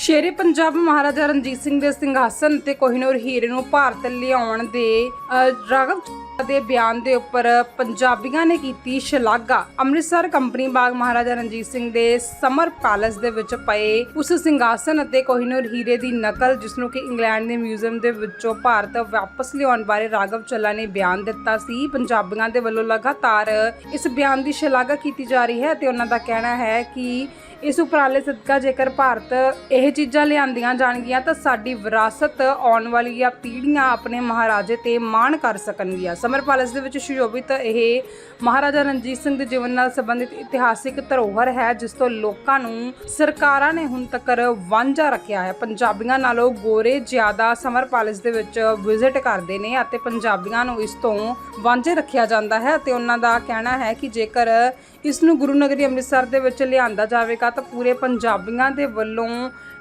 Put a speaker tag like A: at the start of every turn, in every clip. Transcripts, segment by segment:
A: ਸ਼ੇਰੇ ਪੰਜਾਬ ਮਹਾਰਾਜਾ ਰਣਜੀਤ ਸਿੰਘ ਦੇ ਸਿੰਘਾਸਨ ਤੇ ਕੋਹਿਨੂਰ ਹੀਰੇ ਨੂੰ ਭਾਰਤ ਲਿਆਉਣ ਦੇ ਅ, ਦੇ ਬਿਆਨ ਦੇ ਉੱਪਰ ਪੰਜਾਬੀਆਂ ਨੇ ਕੀਤੀ ਸ਼ਲਾਘਾ। ਅੰਮ੍ਰਿਤਸਰ ਕੰਪਨੀ ਬਾਗ ਮਹਾਰਾਜਾ ਰਣਜੀਤ ਸਿੰਘ ਦੇ ਸਮਰ ਪੈਲੇਸ ਦੇ ਵਿੱਚ ਪਏ ਉਸ ਸਿੰਘਾਸਨ ਅਤੇ ਕੋਹਿਨੂਰ ਹੀਰੇ ਦੀ ਨਕਲ, ਜਿਸ ਨੂੰ ਕਿ ਇੰਗਲੈਂਡ ਦੇ ਮਿਊਜ਼ੀਅਮ ਦੇ ਵਿੱਚੋਂ ਭਾਰਤ ਵਾਪਸ ਲਿਆਉਣ ਬਾਰੇ ਰਾਘਵ ਚੱਲਾ ਨੇ ਬਿਆਨ ਦਿੱਤਾ ਸੀ। ਪੰਜਾਬੀਆਂ ਦੇ ਵੱਲੋਂ ਲਗਾਤਾਰ ਇਸ ਬਿਆਨ ਦੀ ਸ਼ਲਾਘਾ ਕੀਤੀ ਜਾ ਰਹੀ ਹੈ ਤੇ ਉਹਨਾਂ ਦਾ ਕਹਿਣਾ ਹੈ ਕਿ ਇਸ ਉਪਰਾਲੇ ਸਦਕਾ ਜੇਕਰ ਭਾਰਤ ਇਹ ਚੀਜ਼ਾਂ ਲਿਆਂਦੀਆਂ ਜਾਣਗੀਆਂ ਤਾਂ ਸਾਡੀ ਵਿਰਾਸਤ ਆਉਣ ਵਾਲੀਆਂ ਪੀੜ੍ਹੀਆਂ ਆਪਣੇ ਮਹਾਰਾਜੇ ਤੇ ਮਾਣ ਕਰ ਸਕਣਗੀਆਂ। ਸਮਰ ਪੈਲੇਸ ਦੇ ਵਿੱਚ ਸੁਸ਼ੋਭਿਤ ਇਹ ਮਹਾਰਾਜਾ ਰਣਜੀਤ ਸਿੰਘ ਦੇ ਜੀਵਨ ਨਾਲ ਸੰਬੰਧਿਤ ਇਤਿਹਾਸਿਕ ਧਰੋਹਰ ਹੈ, ਜਿਸ ਤੋਂ ਲੋਕਾਂ ਨੂੰ ਸਰਕਾਰਾਂ ਨੇ ਹੁਣ ਤੱਕ ਵਾਂਝਾ ਰੱਖਿਆ ਹੈ। ਪੰਜਾਬੀਆਂ ਨਾਲੋਂ ਗੋਰੇ ਜ਼ਿਆਦਾ ਸਮਰ ਪੈਲੇਸ ਦੇ ਵਿੱਚ ਵਿਜ਼ਿਟ ਕਰਦੇ ਨੇ ਅਤੇ ਪੰਜਾਬੀਆਂ ਨੂੰ ਇਸ ਤੋਂ ਵਾਂਝੇ ਰੱਖਿਆ ਜਾਂਦਾ ਹੈ ਤੇ ਉਹਨਾਂ ਦਾ ਕਹਿਣਾ ਹੈ ਕਿ ਜੇਕਰ ਇਸ ਨੂੰ ਗੁਰੂ ਨਗਰੀ ਅੰਮ੍ਰਿਤਸਰ ਦੇ ਵਿੱਚ ਲਿਆਂਦਾ ਜਾਵੇਗਾ ਤਾਂ ਪੂਰੇ ਪੰਜਾਬੀਆਂ ਦੇ ਵੱਲੋਂ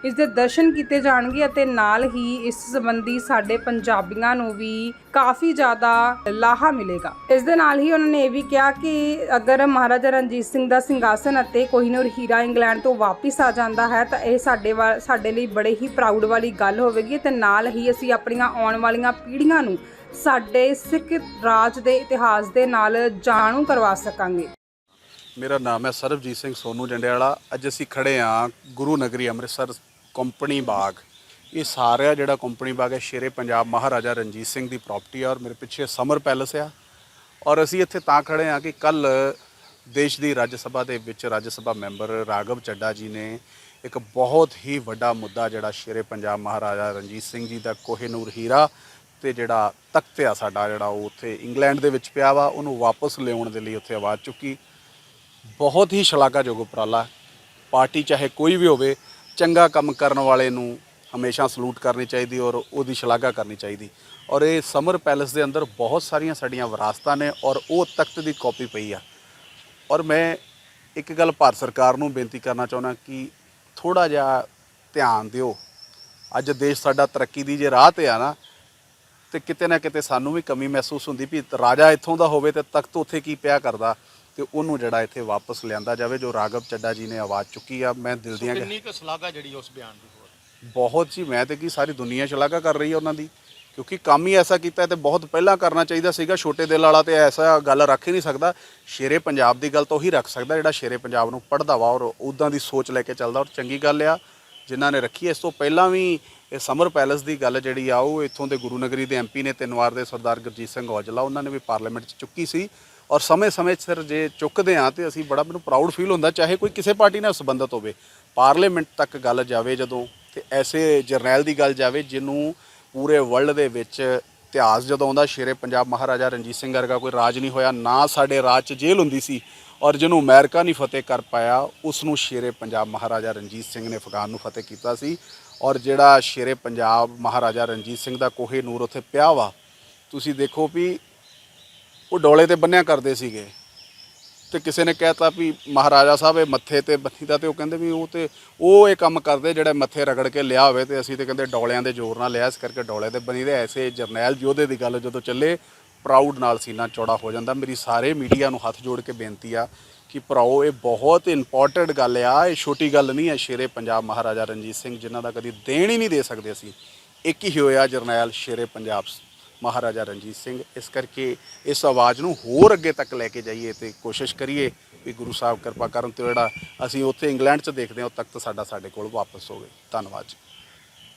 A: ਇਸ ਦੇ ਦਰਸ਼ਨ ਕੀਤੇ ਜਾਣਗੇ ਅਤੇ ਨਾਲ ਹੀ ਇਸ ਸੰਬੰਧੀ ਸਾਡੇ ਪੰਜਾਬੀਆਂ ਨੂੰ ਵੀ ਕਾਫੀ ਜ਼ਿਆਦਾ ਲਾਹਾ ਮਿਲੇਗਾ। ਇਸ ਦੇ ਨਾਲ ਹੀ ਉਹਨਾਂ ਨੇ ਇਹ ਵੀ ਕਿਹਾ ਕਿ ਅਗਰ ਮਹਾਰਾਜਾ ਰਣਜੀਤ ਸਿੰਘ ਦਾ ਸਿੰਘਾਸਨ ਅਤੇ ਕੋਹਿਨੂਰ ਹੀਰਾ ਇੰਗਲੈਂਡ ਤੋਂ ਵਾਪਿਸ ਆ ਜਾਂਦਾ ਹੈ ਤਾਂ ਇਹ ਸਾਡੇ ਵਾ- ਸਾਡੇ ਲਈ ਬੜੇ ਹੀ ਪ੍ਰਾਊਡ ਵਾਲੀ ਗੱਲ ਹੋਵੇਗੀ ਤੇ ਨਾਲ ਹੀ ਅਸੀਂ ਆਪਣੀਆਂ ਆਉਣ ਵਾਲੀਆਂ ਪੀੜ੍ਹੀਆਂ ਨੂੰ ਸਾਡੇ ਸਿੱਖ ਰਾਜ ਦੇ ਇਤਿਹਾਸ ਦੇ ਨਾਲ ਜਾਣੂ ਕਰਵਾ ਸਕਾਂਗੇ।
B: ਮੇਰਾ ਨਾਮ ਹੈ ਸਰਬਜੀਤ ਸਿੰਘ ਸੋਨੂ ਜੰਡਿਆਲਾ। ਅੱਜ ਅਸੀਂ ਖੜੇ ਆ ਗੁਰੂ ਨਗਰੀ ਅੰਮ੍ਰਿਤਸਰ ਕੰਪਨੀ ਬਾਗ। ਇਹ ਸਾਰਾ ਜਿਹੜਾ ਕੰਪਨੀ ਬਾਗ ਹੈ, ਸ਼ੇਰੇ ਪੰਜਾਬ ਮਹਾਰਾਜਾ ਰਣਜੀਤ ਸਿੰਘ ਦੀ ਪ੍ਰਾਪਰਟੀ ਆ ਔਰ ਮੇਰੇ ਪਿੱਛੇ ਸਮਰ ਪੈਲਸ ਆ। ਔਰ ਅਸੀਂ ਇੱਥੇ ਤਾਂ ਖੜੇ ਆ ਕਿ ਕੱਲ ਦੇਸ਼ ਦੀ ਰਾਜ ਸਭਾ ਦੇ ਵਿੱਚ ਰਾਜ ਸਭਾ ਮੈਂਬਰ ਰਾਘਵ ਚੱਡਾ ਜੀ ਨੇ ਇੱਕ ਬਹੁਤ ਹੀ ਵੱਡਾ ਮੁੱਦਾ ਜਿਹੜਾ ਸ਼ੇਰੇ ਪੰਜਾਬ ਮਹਾਰਾਜਾ ਰਣਜੀਤ ਸਿੰਘ ਜੀ ਦਾ ਕੋਹੇਨੂਰ ਹੀਰਾ ਤੇ ਜਿਹੜਾ ਤਖਤ ਆ ਸਾਡਾ ਜਿਹੜਾ ਉਹ ਉੱਥੇ ਇੰਗਲੈਂਡ ਦੇ ਵਿੱਚ ਪਿਆ ਵਾ, ਉਹਨੂੰ ਵਾਪਸ ਲਿਆਉਣ ਦੇ ਲਈ ਉੱਥੇ ਆਵਾਜ਼ ਚੁੱਕੀ। ਬਹੁਤ ਹੀ ਸ਼ਲਾਘਾਯੋਗ ਉਪਰਾਲਾ ਪਾਰਟੀ ਚਾਹੇ ਕੋਈ ਵੀ ਹੋਵੇ, ਚੰਗਾ ਕੰਮ ਕਰਨ ਵਾਲੇ ਨੂੰ ਹਮੇਸ਼ਾ ਸਲੂਟ ਕਰਨੀ ਚਾਹੀਦੀ ਔਰ ਉਹਦੀ ਸ਼ਲਾਘਾ ਕਰਨੀ ਚਾਹੀਦੀ। ਔਰ ਇਹ ਸਮਰ ਪੈਲੇਸ ਦੇ ਅੰਦਰ ਬਹੁਤ ਸਾਰੀਆਂ ਸਾਡੀਆਂ ਵਿਰਾਸਤਾਂ ਨੇ ਔਰ ਉਹ ਤਖਤ ਦੀ ਕਾਪੀ ਪਈ ਆ। ਔਰ ਮੈਂ ਇੱਕ ਗੱਲ ਭਾਰਤ ਸਰਕਾਰ ਨੂੰ ਬੇਨਤੀ ਕਰਨਾ ਚਾਹੁੰਦਾ ਕਿ ਥੋੜਾ ਜਿਹਾ ਧਿਆਨ ਦਿਓ। ਅੱਜ ਦੇਸ਼ ਸਾਡਾ ਤਰੱਕੀ ਦੀ ਜੇ ਰਾਹ ਤੇ ਆ ਨਾ, ਤੇ ਕਿਤੇ ਨਾ ਕਿਤੇ ਸਾਨੂੰ ਵੀ ਕਮੀ ਮਹਿਸੂਸ ਹੁੰਦੀ ਵੀ ਰਾਜਾ ਇੱਥੋਂ ਦਾ ਹੋਵੇ ਤੇ ਤਖਤ ਉੱਥੇ ਕੀ ਪਿਆ ਕਰਦਾ। ਤੇ ਉਹਨੂੰ ਜਿਹੜਾ ਇੱਥੇ ਵਾਪਸ ਲਿਆਂਦਾ ਜਾਵੇ ਜੋ ਰਾਘਵ ਚੱਡਾ ਜੀ ਨੇ ਆਵਾਜ਼ ਚੁੱਕੀ ਆ ਮੈਂ ਦਿਲ ਦੀਆਂ
C: ਕਿੰਨੀ ਕੁ ਸ਼ਲਾਘਾ ਜਿਹੜੀ ਉਸ ਬਿਆਨ ਦੀ
B: ਬਹੁਤ ਜੀ ਮੈਂ ਤੇ ਕੀ ਸਾਰੀ ਦੁਨੀਆ ਸ਼ਲਾਘਾ ਕਰ ਰਹੀ ਹੈ ਉਹਨਾਂ ਦੀ ਕਿਉਂਕਿ ਕੰਮ ਹੀ ਐਸਾ ਕੀਤਾ ਤੇ ਬਹੁਤ ਪਹਿਲਾਂ ਕਰਨਾ ਚਾਹੀਦਾ ਸੀਗਾ ਛੋਟੇ ਦਿਲ ਵਾਲਾ ਤੇ ਐਸਾ ਗੱਲ ਰੱਖ ਹੀ ਨਹੀਂ ਸਕਦਾ। ਸ਼ੇਰੇ ਪੰਜਾਬ ਦੀ ਗੱਲ ਤਾਂ ਉਹੀ ਰੱਖ ਸਕਦਾ ਜਿਹੜਾ ਸ਼ੇਰੇ ਪੰਜਾਬ ਨੂੰ ਪੜਦਾ ਵਾ ਔਰ ਉਦਾਂ ਦੀ ਸੋਚ ਲੈ ਕੇ ਚੱਲਦਾ ਔਰ ਚੰਗੀ ਗੱਲ ਆ ਜਿਨ੍ਹਾਂ ਨੇ ਰੱਖੀ ਹੈ। ਇਸ ਤੋਂ ਪਹਿਲਾਂ ਵੀ ਇਹ ਸਮਰ ਪੈਲੇਸ ਦੀ ਗੱਲ ਜਿਹੜੀ ਆ ਉਹ ਇੱਥੋਂ ਦੇ ਗੁਰੂ ਨਗਰੀ ਦੇ ਐਮਪੀ ਨੇ ਤਿੰਨ ਵਾਰ ਦੇ ਸਰਦਾਰ ਗੁਰਜੀਤ ਸਿੰਘ ਔਜਲਾ ਉਹਨਾਂ ਨੇ ਵੀ ਪਾਰਲੀਮੈਂਟ 'ਚ ਚੁੱਕੀ ਸੀ। ਔਰ ਸਮੇਂ-ਸਮੇਂ ਸਿਰ ਜੇ ਚੁੱਕਦੇ ਆ ਤੇ ਅਸੀਂ ਬੜਾ ਮੈਨੂੰ ਪ੍ਰਾਊਡ ਫੀਲ ਹੁੰਦਾ, ਚਾਹੇ ਕੋਈ ਕਿਸੇ ਪਾਰਟੀ ਨਾਲ ਸੰਬੰਧਿਤ ਹੋਵੇ। ਪਾਰਲੀਮੈਂਟ ਤੱਕ ਗੱਲ ਜਾਵੇ ਜਦੋਂ ਤੇ ਐਸੇ ਜਰਨੈਲ ਦੀ ਗੱਲ ਜਾਵੇ ਜਿਹਨੂੰ ਪੂਰੇ ਵਰਲਡ ਦੇ ਵਿੱਚ ਇਤਿਹਾਸ ਜਦੋਂ ਆਉਂਦਾ, ਸ਼ੇਰੇ ਪੰਜਾਬ ਮਹਾਰਾਜਾ ਰਣਜੀਤ ਸਿੰਘ ਵਰਗਾ ਕੋਈ ਰਾਜ ਨਹੀਂ ਹੋਇਆ, ਨਾ ਸਾਡੇ ਰਾਜ 'ਚ ਜੇਲ੍ਹ ਹੁੰਦੀ ਸੀ ਔਰ ਜਿਹਨੂੰ ਅਮਰੀਕਾ ਨਹੀਂ ਫਤਿਹ ਕਰ ਪਾਇਆ ਉਸ ਨੂੰ ਸ਼ੇਰੇ ਪੰਜਾਬ ਮਹਾਰਾਜਾ ਰਣਜੀਤ ਸਿੰਘ ਨੇ ਅਫਗਾਨ ਨੂੰ ਫਤਿਹ ਕੀਤਾ ਸੀ। ਔਰ ਜਿਹੜਾ ਸ਼ੇਰੇ ਪੰਜਾਬ ਮਹਾਰਾਜਾ ਰਣਜੀਤ ਸਿੰਘ ਦਾ ਕੋਹੇ ਨੂਰ ਉੱਥੇ ਪਿਆ ਵਾ, ਤੁਸੀਂ ਦੇਖੋ ਵੀ ਉਹ ਡੋਲੇ ਤੇ ਬੰਨਿਆ ਕਰਦੇ ਸੀਗੇ। ਤੇ ਕਿਸੇ ਨੇ ਕਹਿਤਾ ਵੀ ਮਹਾਰਾਜਾ ਸਾਹਿਬ, ਇਹ ਮੱਥੇ ਤੇ ਬੰਨੀਦਾ ਤੇ ਉਹ ਕਹਿੰਦੇ ਵੀ ਉਹ ਤੇ ਉਹ ਇਹ ਕੰਮ ਕਰਦੇ ਜਿਹੜੇ ਮੱਥੇ ਰਗੜ ਕੇ ਲਿਆ ਹੋਵੇ ਤੇ ਅਸੀਂ ਤੇ ਕਹਿੰਦੇ ਡੋਲਿਆਂ ਦੇ ਜ਼ੋਰ ਨਾਲ ਲਿਆ, ਇਸ ਕਰਕੇ ਡੋਲੇ ਤੇ ਬਣੀ ਦੇ। ਐਸੇ ਜਰਨੈਲ ਯੋਧੇ ਦੀ ਗੱਲ ਜਦੋਂ ਚੱਲੇ ਪ੍ਰਾਊਡ ਨਾਲ ਸੀਨਾ ਚੌੜਾ ਹੋ ਜਾਂਦਾ। ਮੇਰੀ ਸਾਰੇ ਮੀਡੀਆ ਨੂੰ ਹੱਥ ਜੋੜ ਕੇ ਬੇਨਤੀ ਆ ਕਿ ਭਰਾਓ, ਇਹ ਬਹੁਤ ਇੰਪੋਰਟੈਂਟ ਗੱਲ ਆ। ਇਹ ਛੋਟੀ ਗੱਲ ਨਹੀਂ ਹੈ ਸ਼ੇਰੇ ਪੰਜਾਬ ਮਹਾਰਾਜਾ ਰਣਜੀਤ ਸਿੰਘ, ਜਿਨ੍ਹਾਂ ਦਾ ਕਦੀ ਦੇਣ ਹੀ ਨਹੀਂ ਦੇ ਸਕਦੇ ਅਸੀਂ। ਇੱਕ ਹੀ ਹੋਇਆ ਜਰਨੈਲ ਸ਼ੇਰੇ ਪੰਜਾਬ ਮਹਾਰਾਜਾ ਰਣਜੀਤ ਸਿੰਘ, ਇਸ ਕਰਕੇ ਇਸ ਆਵਾਜ਼ ਨੂੰ ਹੋਰ ਅੱਗੇ ਤੱਕ ਲੈ ਕੇ ਜਾਈਏ ਤੇ ਕੋਸ਼ਿਸ਼ ਕਰੀਏ ਵੀ ਗੁਰੂ ਸਾਹਿਬ ਕਿਰਪਾ ਕਰਨ ਤੇ ਜਿਹੜਾ ਅਸੀਂ ਉੱਥੇ ਇੰਗਲੈਂਡ 'ਚ ਦੇਖਦੇ ਹਾਂ, ਉਹ ਤਾਂ ਸਾਡਾ ਸਾਡੇ ਕੋਲ ਵਾਪਸ ਹੋਵੇ। ਧੰਨਵਾਦ ਜੀ।